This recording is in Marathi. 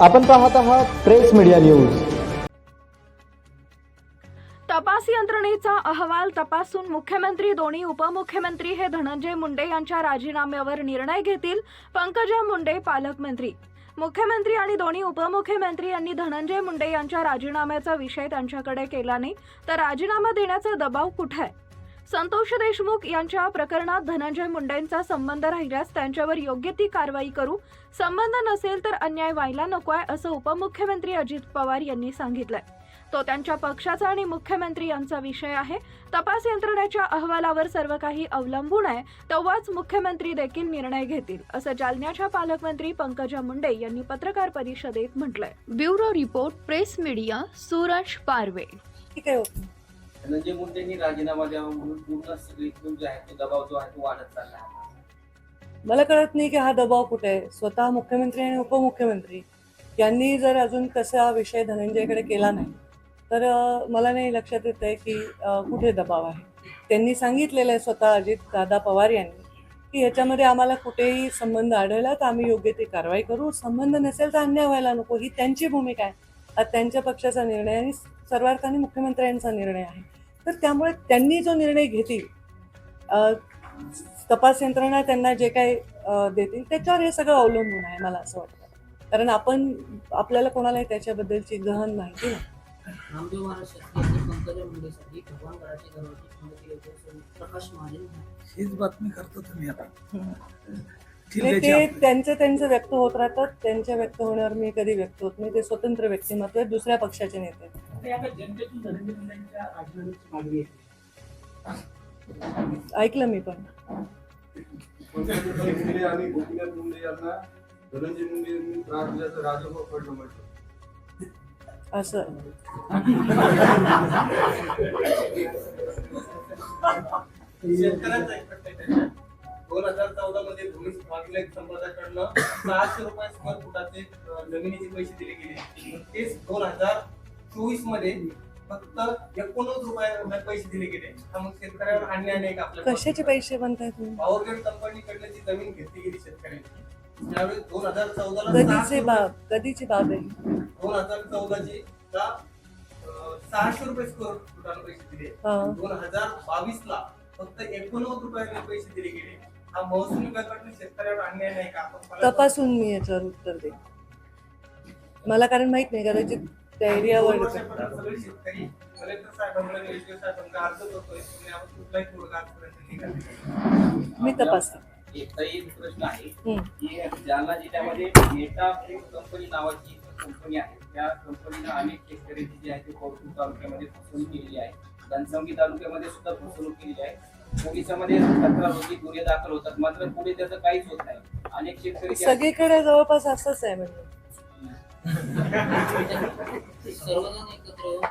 आपण पाहत आहात प्रेस मीडिया न्यूज. तपास यंत्रणेचा अहवाल तपासून मुख्यमंत्री दोन्ही उपमुख्यमंत्री हे धनंजय मुंडे यांच्या राजीनाम्यावर निर्णय घेतील पंकजा मुंडे पालकमंत्री. मुख्यमंत्री आणि दोन्ही उपमुख्यमंत्री यांनी धनंजय मुंडे यांच्या राजीनाम्याचा विषय त्यांच्याकडे केला नाही तर राजीनामा देण्याचा दबाव कुठे आहे? संतोष देशमुख यांच्या प्रकरणात धनंजय मुंडेंचा संबंध राहिल्यास त्यांच्यावर योग्य ती कारवाई करू. संबंध नसेल तर अन्याय व्हायला नको आहे असं उपमुख्यमंत्री अजित पवार यांनी सांगितलंय. तो त्यांच्या पक्षाचा आणि मुख्यमंत्री यांचा विषय आहे. तपास यंत्रणेच्या अहवालावर सर्व काही अवलंबून आहे तेव्हाच मुख्यमंत्री देखील निर्णय घेतील असं जालन्याच्या पालकमंत्री पंकजा मुंडे यांनी पत्रकार परिषदेत म्हटलंय. Bureau report press media Suraj Parve. ठीक आहे धनंजय मुंडेंनी राजीनामा द्यावा म्हणून पूर्ण सगळीकडून जो आहे तो दबाव जो आहे तो वाढत चालला आहे. मला कळत नाही की हा दबाव कुठे आहे. स्वतः मुख्यमंत्री आणि उपमुख्यमंत्री यांनी जर अजून कसा विषय धनंजयकडे केला नाही तर मला नाही लक्षात येत आहे की कुठे दबाव आहे. त्यांनी सांगितलेलं आहे स्वतः अजित दादा पवार यांनी की ह्याच्यामध्ये आम्हाला कुठेही संबंध आढळला तर आम्ही योग्य ती कारवाई करू. संबंध नसेल तर अन्याय व्हायला नको. ही त्यांची भूमिका आहे. हा त्यांच्या पक्षाचा निर्णय आणि सर्वार्थाने मुख्यमंत्र्यांचा निर्णय आहे. तर त्यामुळे त्यांनी जो निर्णय घेतील तपास यंत्रणा त्यांना जे काही अं, देतील त्याच्यावर हे सगळं अवलंबून आहे मला असं वाटतं. कारण आपण आपल्याला कोणालाही त्याच्याबद्दलची गहन माहिती नाही. हीच बातमी करतो तुम्ही आता. जिल्ह्याची ते. त्यांचं त्यांचं व्यक्त होत राहतात त्यांच्या व्यक्त होण्यावर मी कधी व्यक्त होत नाही ते स्वतंत्र व्यक्तिमत्व आहे दुसऱ्या पक्षाचे नेते. ऐकलं मी पण पंकजा मुंडे आणि गोपीनाथ मुंडे यांना धनंजय मुंडे यांनी त्रास दिल्याचं राजभर पडलं म्हटलं असं शेतकऱ्यांचा वाटलेक संप्रदायाकडनं सहाशे रुपये स्क्वेअर फुटाचे जमिनीचे पैसे दिले गेले. तेच दोन हजार चोवीसमध्ये फक्त एकोणनव्वद रुपये पैसे दिले गेले. मग शेतकऱ्यावर अन्याय नाही का आपल्या कशाचे पैसे बनताय तुम्ही? पॉवर ग्रेड कंपनीकडनं जी जमीन घेतली गेली शेतकऱ्यांची त्यावेळी दोन हजार चौदाला कधीची बाब कधीची बाब आहे. दोन हजार चौदाची सहाशे रुपये स्क्वेअर फुटाला पैसे दिले. दोन हजार बावीस ला फक्त एकोणनव्वद रुपयाने पैसे दिले गेले. हा महसूल विभागाकडून शेतकऱ्यावर अन्याय नाही का? आपण मला- तपासून मी याच्यावर उत्तर देईन. मला कारण माहीत नाही कदाचित त्या दोन एरियावर वर्षापर्यंत सगळे शेतकरी कलेक्टर साहेबांकडे एसडीओ साहेबांकडे अर्ज करतोय. तुम्ही आपण कुठलाही तोडगा आजपर्यंत निघाला मी तपासते. एकदा एक प्रश्न आहे हम्म. की जालना जिल्ह्यामध्ये मेटा कंपनी नावाची कंपनी आहे. त्या कंपनीनं अनेक शेतकऱ्यांची जी आहे ती कोथरूड तालुक्यामध्ये फसवणूक केलेली आहे. घनसंगी तालुक्यामध्ये सुद्धा फसवणूक केलेली आहे. पोलिसांमध्ये तक्रार होती गुन्हे दाखल होतात. मात्र पुढे त्याचं काहीच होत नाही. अनेक शेतकरी सगळीकडे जवळपास असंच आहे म्हणजे. सर्वजण एकत्र येऊन